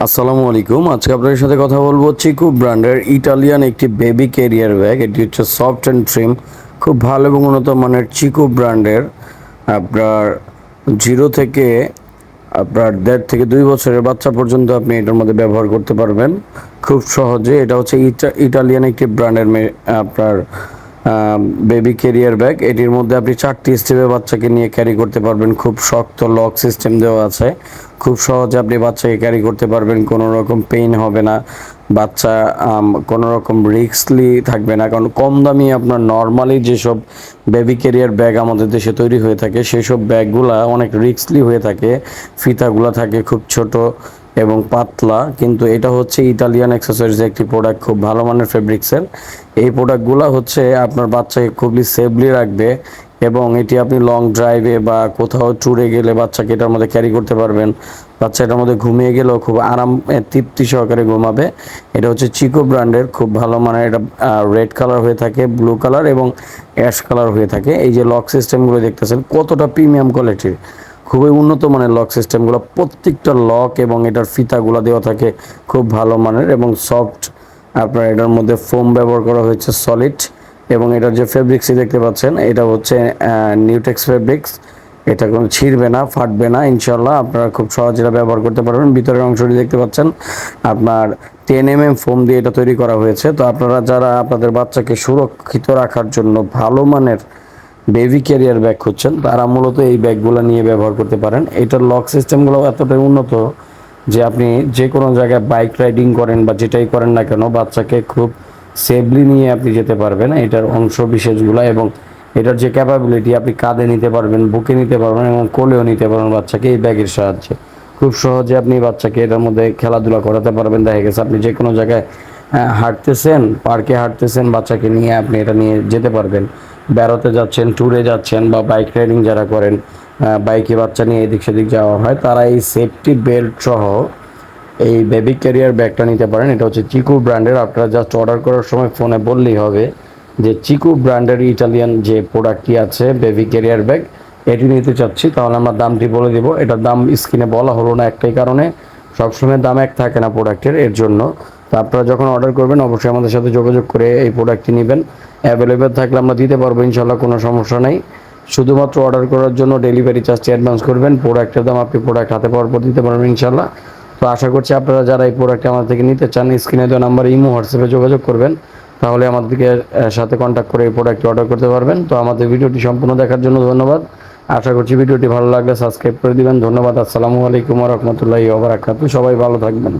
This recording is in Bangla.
আসসালামু আলাইকুম। আজকে আপনাদের সাথে কথা বলব চিকু ব্র্যান্ডের ইটালিয়ান একটি বেবি ক্যারিয়ার ব্যাগ। এটি হচ্ছে সফট অ্যান্ড ট্রিম, খুব ভালো এবং উন্নত মানের চিকু ব্র্যান্ডের। আপনার জিরো থেকে আপনার দেড় থেকে দুই বছরের বাচ্চা পর্যন্ত আপনি এটার মধ্যে ব্যবহার করতে পারবেন। খুব সহজে এটা হচ্ছে ইটা- ইটালিয়ান একটি ব্র্যান্ডের আপনার বেবি ক্যারিয়ার ব্যাগ এটির মধ্যে আপনি চারটি স্টেপে বাচ্চাকে নিয়ে ক্যারি করতে পারবেন। খুব শক্ত লক সিস্টেম দেওয়া আছে। খুব সহজে আপনি বাচ্চাকে ক্যারি করতে পারবেন। কোনো রকম পেইন হবে না। বাচ্চা কোনো রকম রিক্সলি থাকবে না। কারণ কম দামি আপনার নর্মালি যেসব বেবি ক্যারিয়ার ব্যাগ আমাদের দেশে তৈরি হয়ে থাকে, সেসব ব্যাগগুলা অনেক রিক্সলি হয়ে থাকে। ফিতাগুলা থাকে খুব ছোট। এবং পাতলা, কিন্তু এটা হচ্ছে ইটালিয়ান অ্যাক্সেসরিজ একটি প্রোডাক্ট খুব ভালো মানের ফেব্রিক্সের এই প্রোডাক্টগুলো হচ্ছে আপনার বাচ্চাকে খুবই সেফলি রাখবে এবং এটি আপনি লং ড্রাইভে বা কোথাও ট্যুরে গেলে বাচ্চাকে এটার মধ্যে ক্যারি করতে পারবেন। বাচ্চা এটার মধ্যে ঘুমিয়ে গেলেও খুব আরাম তৃপ্তি সহকারে ঘুমাবে। এটা হচ্ছে চিকো ব্র্যান্ডের খুব ভালো মানের এটা রেড কালার হয়ে থাকে ব্লু কালার এবং অ্যাশ কালার হয়ে থাকে। এই যে লক সিস্টেমগুলো দেখতেছেন, কতটা প্রিমিয়াম কোয়ালিটির খুবই উন্নত মানের লক সিস্টেমগুলো প্রত্যেকটা লক এবং এটার ফিতাগুলো দেওয়া থাকে খুব ভালো মানের এবং সফট আপনার এটার মধ্যে ফোম ব্যবহার করা হয়েছে সলিড এবং এটার যে ফেব্রিক্সই দেখতে পাচ্ছেন, এটা হচ্ছে নিউটেক্স ফেব্রিক্স এটা কোনো ছিঁড়বে না, ফাটবে না ইনশাল্লাহ আপনারা খুব সহজে এটা ব্যবহার করতে পারবেন। ভিতরের অংশটি দেখতে পাচ্ছেন, আপনার টেন এম এম ফোম দিয়ে এটা তৈরি করা হয়েছে। তো আপনারা যারা আপনাদের বাচ্চাকে সুরক্ষিত রাখার জন্য ভালো মানের বেবি ক্যারিয়ার ব্যাগ খুঁজছেন তারা মূলত এই ব্যাগগুলো নিয়ে ব্যবহার করতে পারেন। এটার লক সিস্টেমগুলো এতটাই উন্নত যে আপনি যে কোনো জায়গায় বাইক রাইডিং করেন বা যেটাই করেন না কেন বাচ্চাকে খুব সেফলি নিয়ে আপনি যেতে পারবেন। এটার অংশ বিশেষগুলো এবং এটার যে ক্যাপাবিলিটি আপনি কাঁধে নিতে পারবেন, বুকে নিতে পারবেন এবং কোলেও নিতে পারবেন বাচ্চাকে এই ব্যাগের সাহায্যে। খুব সহজে আপনি বাচ্চাকে এটার মধ্যে খেলাধুলা করাতে পারবেন। দেখা গেছে আপনি যে কোনো জায়গায় হাঁটতেছেন পার্কে হাঁটতেছেন, বাচ্চাকে নিয়ে আপনি এটা নিয়ে যেতে পারবেন। বেড়াতে যাচ্ছেন ট্যুরে যাচ্ছেন বা বাইক রাইডিং যারা করেন বাইকে বাচ্চা নিয়ে এদিক সেদিক যাওয়া হয়, তারা এই সেফটি বেল্ট সহ এই বেবি ক্যারিয়ার ব্যাগটা নিতে পারেন। এটা হচ্ছে চিকু ব্র্যান্ডের আপনারা জাস্ট অর্ডার করার সময় ফোনে বললেই হবে যে চিকু ব্র্যান্ডের ইটালিয়ান যে প্রোডাক্টটি আছে বেবি ক্যারিয়ার ব্যাগ এটি নিতে চাচ্ছি। তাহলে আমরা দামটি বলে দিব। এটার দাম স্ক্রিনে বলা হলো না একটাই কারণে। সবসময় দাম এক থাকে না প্রোডাক্টের এর জন্য। তো আপনারা যখন অর্ডার করবেন, অবশ্যই আমাদের সাথে যোগাযোগ করে এই প্রোডাক্টটি নেবেন। অ্যাভেলেবেল থাকলে আমরা দিতে পারব ইনশাল্লাহ কোনো সমস্যা নেই। শুধুমাত্র অর্ডার করার জন্য ডেলিভারি চার্জটি অ্যাডভান্স করবেন প্রোডাক্টের দাম আপনি প্রোডাক্ট হাতে পাওয়ার পর দিতে পারবেন ইনশাল্লাহ তো আশা করছি আপনারা যারা এই প্রোডাক্টটি আমাদের থেকে নিতে চান স্ক্রিনে দেওয়া নাম্বার ইমো, হোয়াটসঅ্যাপে যোগাযোগ করবেন, তাহলে আমাদেরকে সাথে কন্ট্যাক্ট করে এই প্রোডাক্টটি অর্ডার করতে পারবেন। তো আমাদের ভিডিওটি সম্পূর্ণ দেখার জন্য ধন্যবাদ। আশা করছি ভিডিওটি ভালো লাগলে সাবস্ক্রাইব করে দিবেন। ধন্যবাদ, আসসালামু আলাইকুম রহমতুল্লাহি ওবরাকাতু সবাই ভালো থাকবেন।